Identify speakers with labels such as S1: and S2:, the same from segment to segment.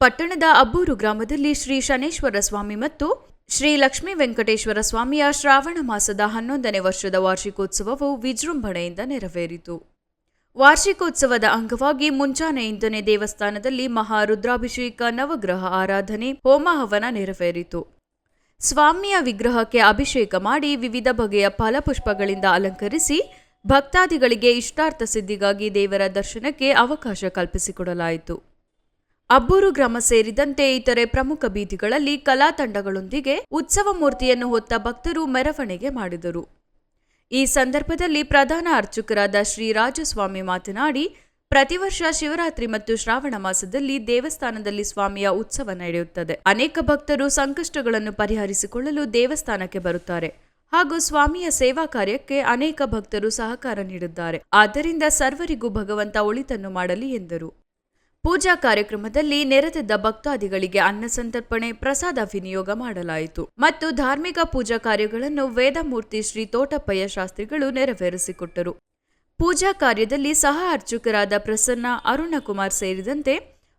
S1: ಪಟ್ಟಣದ ಅಬ್ಬೂರು ಗ್ರಾಮದಲ್ಲಿ ಶ್ರೀ ಶನೇಶ್ವರ ಸ್ವಾಮಿ ಮತ್ತು ಶ್ರೀ ಲಕ್ಷ್ಮೀ ವೆಂಕಟೇಶ್ವರ ಸ್ವಾಮಿಯ ಶ್ರಾವಣ ಮಾಸದ ಹನ್ನೊಂದನೇ ವರ್ಷದ ವಾರ್ಷಿಕೋತ್ಸವವು ವಿಜೃಂಭಣೆಯಿಂದ ನೆರವೇರಿತು. ವಾರ್ಷಿಕೋತ್ಸವದ ಅಂಗವಾಗಿ ಮುಂಜಾನೆಯಿಂದನೇ ದೇವಸ್ಥಾನದಲ್ಲಿ ಮಹಾ ರುದ್ರಾಭಿಷೇಕ ನವಗ್ರಹ ಆರಾಧನೆ ಹೋಮ ಹವನ ನೆರವೇರಿತು. ಸ್ವಾಮಿಯ ವಿಗ್ರಹಕ್ಕೆ ಅಭಿಷೇಕ ಮಾಡಿ ವಿವಿಧ ಬಗೆಯ ಫಲಪುಷ್ಪಗಳಿಂದ ಅಲಂಕರಿಸಿ ಭಕ್ತಾದಿಗಳಿಗೆ ಇಷ್ಟಾರ್ಥ ಸಿದ್ಧಿಗಾಗಿ ದೇವರ ದರ್ಶನಕ್ಕೆ ಅವಕಾಶ ಕಲ್ಪಿಸಿಕೊಡಲಾಯಿತು. ಅಬ್ಬೂರು ಗ್ರಾಮ ಸೇರಿದಂತೆ ಇತರೆ ಪ್ರಮುಖ ಬೀದಿಗಳಲ್ಲಿ ಕಲಾ ತಂಡಗಳೊಂದಿಗೆ ಉತ್ಸವ ಮೂರ್ತಿಯನ್ನು ಹೊತ್ತ ಭಕ್ತರು ಮೆರವಣಿಗೆ ಮಾಡಿದರು. ಈ ಸಂದರ್ಭದಲ್ಲಿ ಪ್ರಧಾನ ಅರ್ಚಕರಾದ ಶ್ರೀ ರಾಜಸ್ವಾಮಿ ಮಾತನಾಡಿ, ಪ್ರತಿ ವರ್ಷ ಶಿವರಾತ್ರಿ ಮತ್ತು ಶ್ರಾವಣ ಮಾಸದಲ್ಲಿ ದೇವಸ್ಥಾನದಲ್ಲಿ ಸ್ವಾಮಿಯ ಉತ್ಸವ ನಡೆಯುತ್ತದೆ. ಅನೇಕ ಭಕ್ತರು ಸಂಕಷ್ಟಗಳನ್ನು ಪರಿಹರಿಸಿಕೊಳ್ಳಲು ದೇವಸ್ಥಾನಕ್ಕೆ ಬರುತ್ತಾರೆ. ಹಾಗೂ ಸ್ವಾಮಿಯ ಸೇವಾ ಕಾರ್ಯಕ್ಕೆ ಅನೇಕ ಭಕ್ತರು ಸಹಕಾರ ನೀಡಿದ್ದಾರೆ ಆದ್ದರಿಂದ ಸರ್ವರಿಗೂ ಭಗವಂತ ಒಳಿತನ್ನು ಮಾಡಲಿ ಎಂದರು. ಪೂಜಾ ಕಾರ್ಯಕ್ರಮದಲ್ಲಿ ನೆರೆದಿದ್ದ ಭಕ್ತಾದಿಗಳಿಗೆ ಅನ್ನ ಸಂತರ್ಪಣೆ, ಪ್ರಸಾದ ವಿನಿಯೋಗ ಮಾಡಲಾಯಿತು. ಮತ್ತು ಧಾರ್ಮಿಕ ಪೂಜಾ ಕಾರ್ಯಗಳನ್ನು ವೇದಮೂರ್ತಿ ಶ್ರೀ ತೋಟಪ್ಪಯ್ಯ ಶಾಸ್ತ್ರಿಗಳು ನೆರವೇರಿಸಿಕೊಟ್ಟರು. ಪೂಜಾ ಕಾರ್ಯದಲ್ಲಿ ಸಹ ಅರ್ಚಕರಾದ ಪ್ರಸನ್ನ, ಅರುಣಕುಮಾರ್ ಸೇರಿದಂತೆ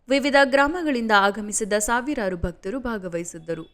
S1: ವಿವಿಧ ಗ್ರಾಮಗಳಿಂದ ಆಗಮಿಸಿದ ಸಾವಿರಾರು ಭಕ್ತರು ಭಾಗವಹಿಸಿದ್ದರು.